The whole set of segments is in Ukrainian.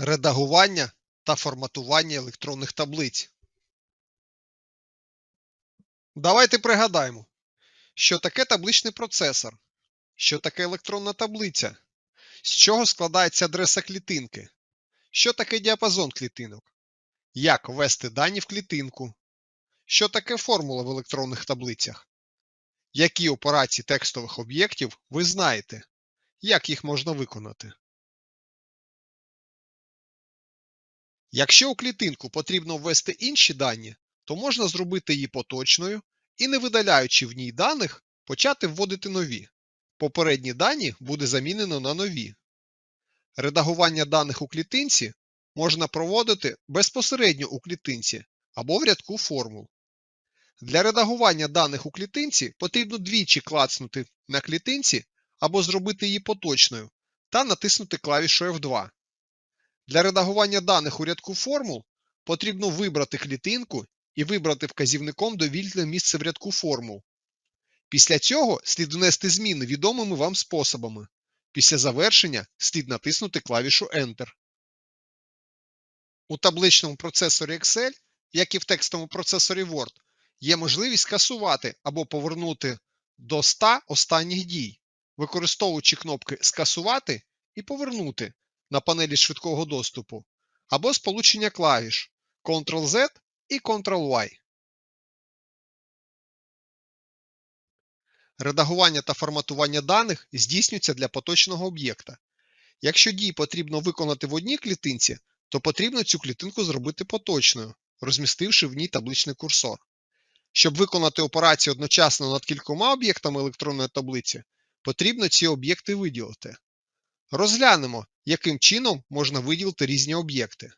Редагування та форматування електронних таблиць. Давайте пригадаємо, що таке табличний процесор, що таке електронна таблиця, з чого складається адреса клітинки, що таке діапазон клітинок, як ввести дані в клітинку, що таке формула в електронних таблицях, які операції текстових об'єктів ви знаєте, як їх можна виконати. Якщо у клітинку потрібно ввести інші дані, то можна зробити її поточною і, не видаляючи в ній даних, почати вводити нові. Попередні дані буде замінено на нові. Редагування даних у клітинці можна проводити безпосередньо у клітинці або в рядку формул. Для редагування даних у клітинці потрібно двічі клацнути на клітинці або зробити її поточною та натиснути клавішу F2. Для редагування даних у рядку формул потрібно вибрати клітинку і вибрати вказівником довільне місце в рядку формул. Після цього слід внести зміни відомими вам способами. Після завершення слід натиснути клавішу Enter. У табличному процесорі Excel, як і в текстовому процесорі Word, є можливість скасувати або повернути до 100 останніх дій, використовуючи кнопки Скасувати і Повернути на панелі швидкого доступу, або сполучення клавіш Ctrl-Z і Ctrl-Y. Редагування та форматування даних здійснюється для поточного об'єкта. Якщо дії потрібно виконати в одній клітинці, то потрібно цю клітинку зробити поточною, розмістивши в ній табличний курсор. Щоб виконати операцію одночасно над кількома об'єктами електронної таблиці, потрібно ці об'єкти виділити. Розглянемо, яким чином можна виділити різні об'єкти.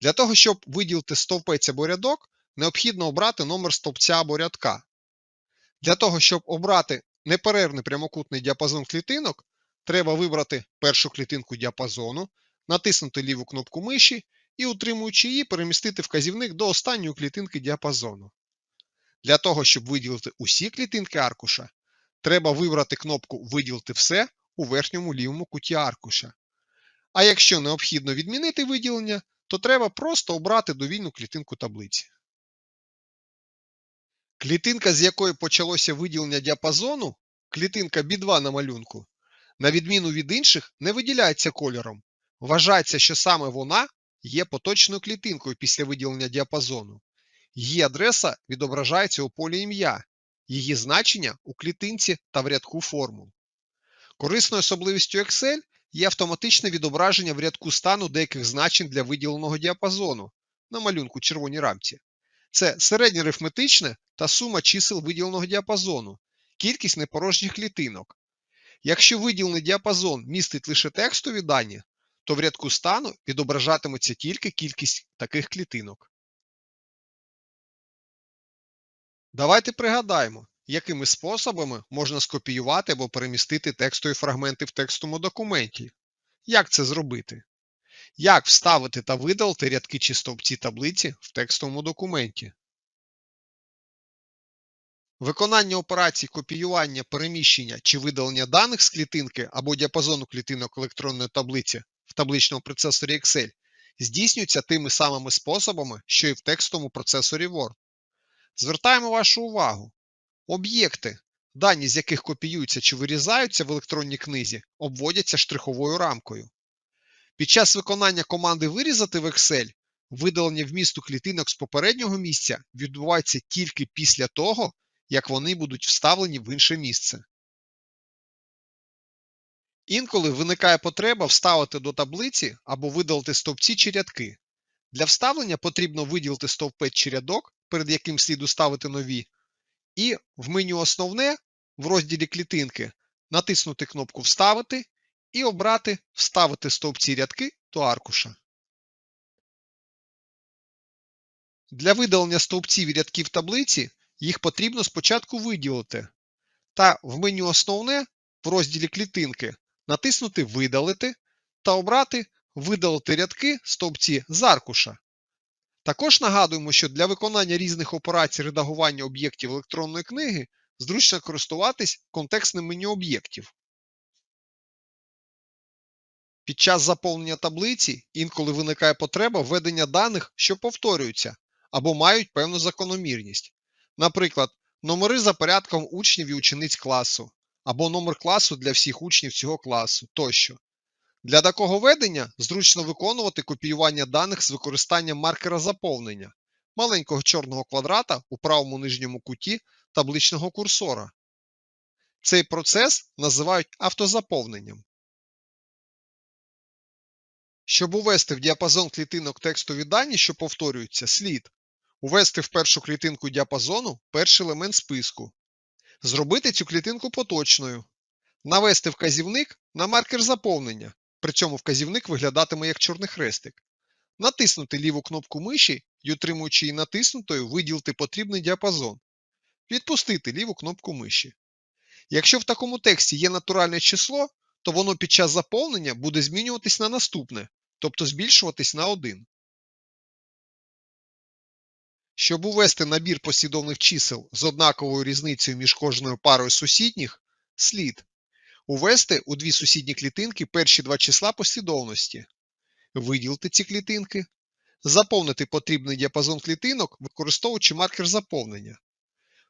Для того, щоб виділити стовпець або рядок, необхідно обрати номер стовпця або рядка. Для того, щоб обрати неперервний прямокутний діапазон клітинок, треба вибрати першу клітинку діапазону, натиснути ліву кнопку миші і, утримуючи її, перемістити вказівник до останньої клітинки діапазону. Для того, щоб виділити усі клітинки аркуша, треба вибрати кнопку Виділити все у верхньому лівому куті аркуша. А якщо необхідно відмінити виділення, то треба просто обрати довільну клітинку таблиці. Клітинка, з якої почалося виділення діапазону, клітинка B2 на малюнку, на відміну від інших, не виділяється кольором. Вважається, що саме вона є поточною клітинкою після виділення діапазону. Її адреса відображається у полі ім'я, її значення у клітинці та в рядку формул. Корисною особливістю Excel є автоматичне відображення в рядку стану деяких значень для виділеного діапазону на малюнку червоній рамці. Це середнє арифметичне та сума чисел виділеного діапазону, кількість непорожніх клітинок. Якщо виділений діапазон містить лише текстові дані, то в рядку стану відображатиметься тільки кількість таких клітинок. Давайте пригадаємо, якими способами можна скопіювати або перемістити текстові фрагменти в текстовому документі. Як це зробити? Як вставити та видалити рядки чи стовпці таблиці в текстовому документі? Виконання операцій копіювання, переміщення чи видалення даних з клітинки або діапазону клітинок електронної таблиці в табличному процесорі Excel здійснюється тими самими способами, що і в текстовому процесорі Word. Звертаємо вашу увагу. Об'єкти, дані з яких копіюються чи вирізаються в електронній книзі, обводяться штриховою рамкою. Під час виконання команди Вирізати в Excel видалення вмісту клітинок з попереднього місця відбувається тільки після того, як вони будуть вставлені в інше місце. Інколи виникає потреба вставити до таблиці або видалити стовпці чи рядки. Для вставлення потрібно виділити стовпець чи рядок, перед яким слід уставити нові, і в меню Основне в розділі клітинки натиснути кнопку Вставити і обрати Вставити стовпці рядки до аркуша. Для видалення стовпців і рядків таблиці їх потрібно спочатку виділити та в меню Основне в розділі клітинки натиснути Видалити та обрати Видалити рядки стовпці з аркуша. Також нагадуємо, що для виконання різних операцій редагування об'єктів електронної книги зручно користуватись контекстним меню об'єктів. Під час заповнення таблиці інколи виникає потреба введення даних, що повторюються або мають певну закономірність. Наприклад, номери за порядком учнів і учениць класу, або номер класу для всіх учнів цього класу тощо. Для такого ведення зручно виконувати копіювання даних з використанням маркера заповнення, маленького чорного квадрата у правому нижньому куті табличного курсора. Цей процес називають автозаповненням. Щоб увести в діапазон клітинок текстові дані, що повторюються, слід увести в першу клітинку діапазону перший елемент списку, зробити цю клітинку поточною, навести вказівник на маркер заповнення, при цьому вказівник виглядатиме як чорний хрестик, натиснути ліву кнопку миші і, утримуючи її натиснутою, виділити потрібний діапазон, відпустити ліву кнопку миші. Якщо в такому тексті є натуральне число, то воно під час заповнення буде змінюватись на наступне, тобто збільшуватись на 1. Щоб увести набір послідовних чисел з однаковою різницею між кожною парою сусідніх, слід увести у дві сусідні клітинки перші два числа послідовності, виділити ці клітинки, заповнити потрібний діапазон клітинок, використовуючи маркер заповнення.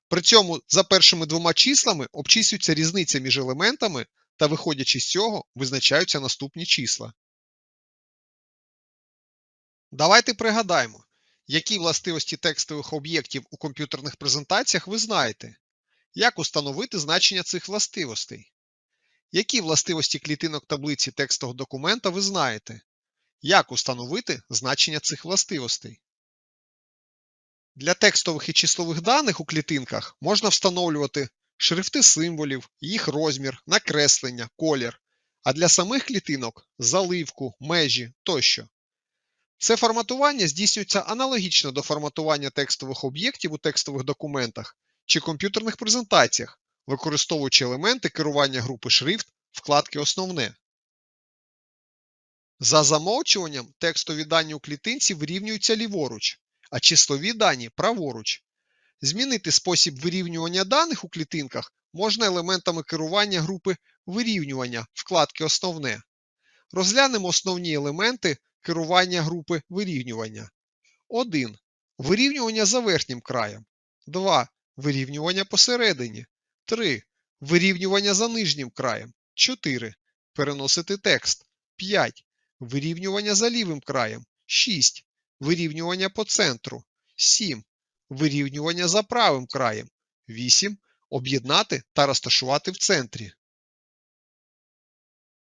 При цьому за першими двома числами обчислюється різниця між елементами та, виходячи з цього, визначаються наступні числа. Давайте пригадаємо, які властивості текстових об'єктів у комп'ютерних презентаціях ви знаєте, як установити значення цих властивостей, які властивості клітинок таблиці текстового документа ви знаєте, як установити значення цих властивостей. Для текстових і числових даних у клітинках можна встановлювати шрифти символів, їх розмір, накреслення, колір, а для самих клітинок заливку, межі тощо. Це форматування здійснюється аналогічно до форматування текстових об'єктів у текстових документах чи комп'ютерних презентаціях, використовуючи елементи керування групи шрифт вкладки Основне. За замовчуванням текстові дані у клітинці вирівнюються ліворуч, а числові дані праворуч. Змінити спосіб вирівнювання даних у клітинках можна елементами керування групи вирівнювання вкладки Основне. Розглянемо основні елементи керування групи вирівнювання. 1. Вирівнювання за верхнім краєм. 2. Вирівнювання посередині. 3. Вирівнювання за нижнім краєм. 4. Переносити текст. 5. Вирівнювання за лівим краєм. 6. Вирівнювання по центру. 7. Вирівнювання за правим краєм. 8. Об'єднати та розташувати в центрі.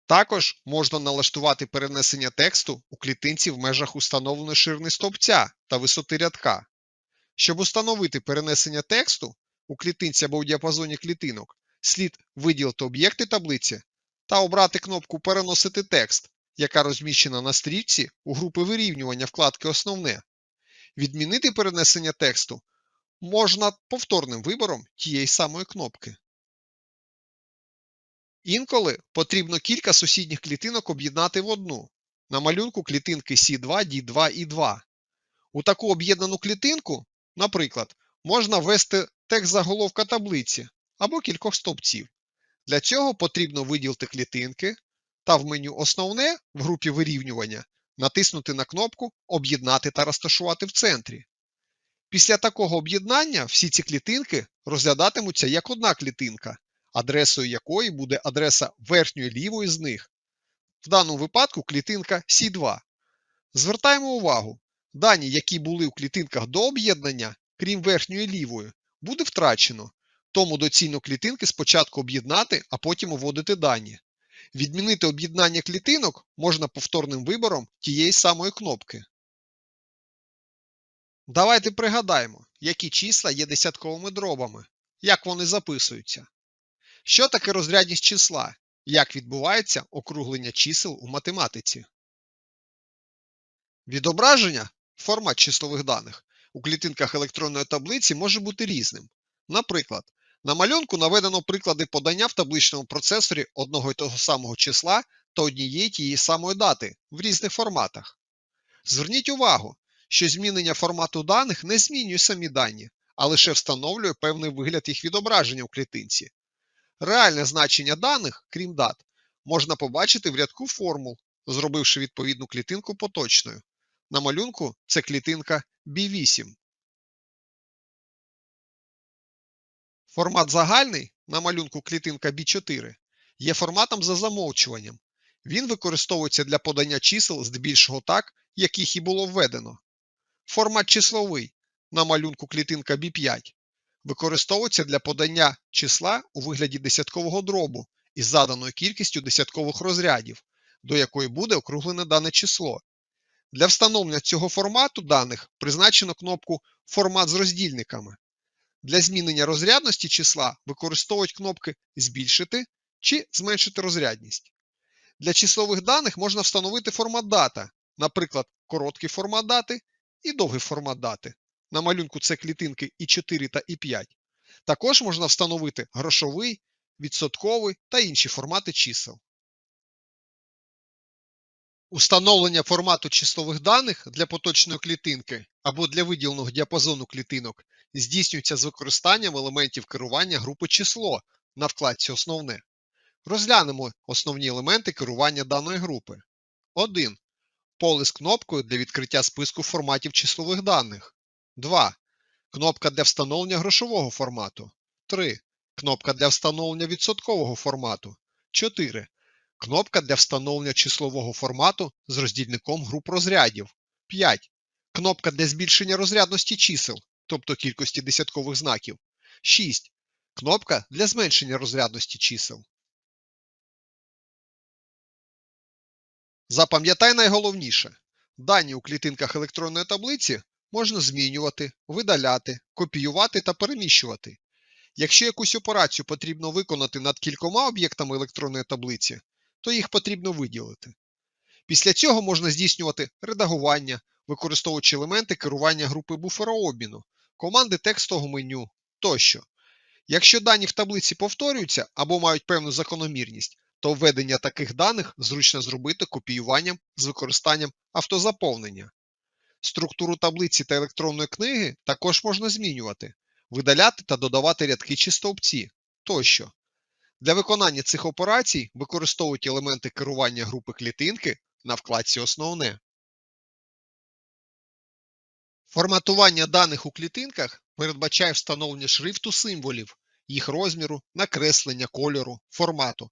Також можна налаштувати перенесення тексту у клітинці в межах установленої ширини стовпця та висоти рядка. Щоб установити перенесення тексту у клітинці або у діапазоні клітинок, слід виділити об'єкти таблиці та обрати кнопку Переносити текст, яка розміщена на стрічці у групи вирівнювання вкладки Основне. Відмінити перенесення тексту можна повторним вибором тієї самої кнопки. Інколи потрібно кілька сусідніх клітинок об'єднати в одну. На малюнку клітинки C2, D2 і 2. У таку об'єднану клітинку, наприклад, можна ввести текст заголовка таблиці або кількох стовпців. Для цього потрібно виділити клітинки та в меню Основне в групі вирівнювання натиснути на кнопку Об'єднати та розташувати в центрі. Після такого об'єднання всі ці клітинки розглядатимуться як одна клітинка, адресою якої буде адреса верхньої лівої з них. В даному випадку клітинка C2. Звертаємо увагу, дані, які були у клітинках до об'єднання, крім верхньої лівої, буде втрачено. Тому доцільно клітинки спочатку об'єднати, а потім уводити дані. Відмінити об'єднання клітинок можна повторним вибором тієї самої кнопки. Давайте пригадаємо, які числа є десятковими дробами, як вони записуються. Що таке розрядність числа? Як відбувається округлення чисел у математиці? Відображення, формат числових даних у клітинках електронної таблиці може бути різним. Наприклад, на малюнку наведено приклади подання в табличному процесорі одного і того самого числа та однієї тієї самої дати в різних форматах. Зверніть увагу, що змінення формату даних не змінює самі дані, а лише встановлює певний вигляд їх відображення у клітинці. Реальне значення даних, крім дат, можна побачити в рядку формул, зробивши відповідну клітинку поточною. На малюнку це клітинка B8. Формат загальний на малюнку клітинка B4 є форматом за замовчуванням. Він використовується для подання чисел здебільшого так, як їх і було введено. Формат числовий на малюнку клітинка B5 використовується для подання числа у вигляді десяткового дробу із заданою кількістю десяткових розрядів, до якої буде округлене дане число. Для встановлення цього формату даних призначено кнопку Формат з роздільниками. Для змінення розрядності числа використовують кнопки Збільшити чи зменшити розрядність. Для числових даних можна встановити формат дата, наприклад, короткий формат дати і довгий формат дати. На малюнку це клітинки І4 та І5. Також можна встановити грошовий, відсотковий та інші формати чисел. Установлення формату числових даних для поточної клітинки або для виділеного діапазону клітинок здійснюється з використанням елементів керування групи число на вкладці Основне. Розглянемо основні елементи керування даної групи. 1. Поле з кнопкою для відкриття списку форматів числових даних. 2. Кнопка для встановлення грошового формату. 3. Кнопка для встановлення відсоткового формату. 4. Кнопка для встановлення числового формату з роздільником груп розрядів. 5. Кнопка для збільшення розрядності чисел, тобто кількості десяткових знаків. 6. Кнопка для зменшення розрядності чисел. Запам'ятай найголовніше. Дані у клітинках електронної таблиці можна змінювати, видаляти, копіювати та переміщувати. Якщо якусь операцію потрібно виконати над кількома об'єктами електронної таблиці, то їх потрібно виділити. Після цього можна здійснювати редагування, використовуючи елементи керування групи буферообміну, команди текстового меню тощо. Якщо дані в таблиці повторюються або мають певну закономірність, то введення таких даних зручно зробити копіюванням з використанням автозаповнення. Структуру таблиці та електронної книги також можна змінювати, видаляти та додавати рядки чи стовпці тощо. Для виконання цих операцій використовують елементи керування групи клітинки на вкладці Основне. Форматування даних у клітинках передбачає встановлення шрифту символів, їх розміру, накреслення кольору, формату.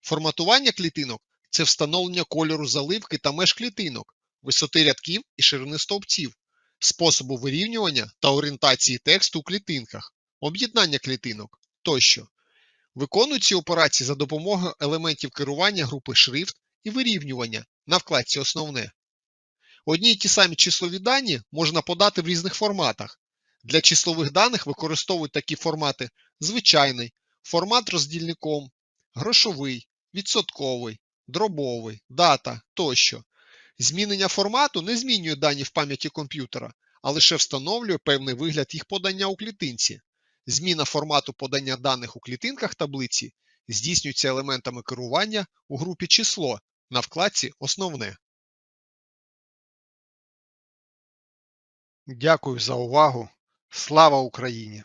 Форматування клітинок це встановлення кольору заливки та меж клітинок, висоти рядків і ширини стовпців, способу вирівнювання та орієнтації тексту у клітинках, об'єднання клітинок тощо. Виконують ці операції за допомогою елементів керування групи шрифт і вирівнювання на вкладці Основне. Одні й ті самі числові дані можна подати в різних форматах. Для числових даних використовують такі формати звичайний, формат роздільником, грошовий, відсотковий, дробовий, дата тощо. Змінення формату не змінює дані в пам'яті комп'ютера, а лише встановлює певний вигляд їх подання у клітинці. Зміна формату подання даних у клітинках таблиці здійснюється елементами керування у групі число на вкладці Основне. Дякую за увагу. Слава Україні!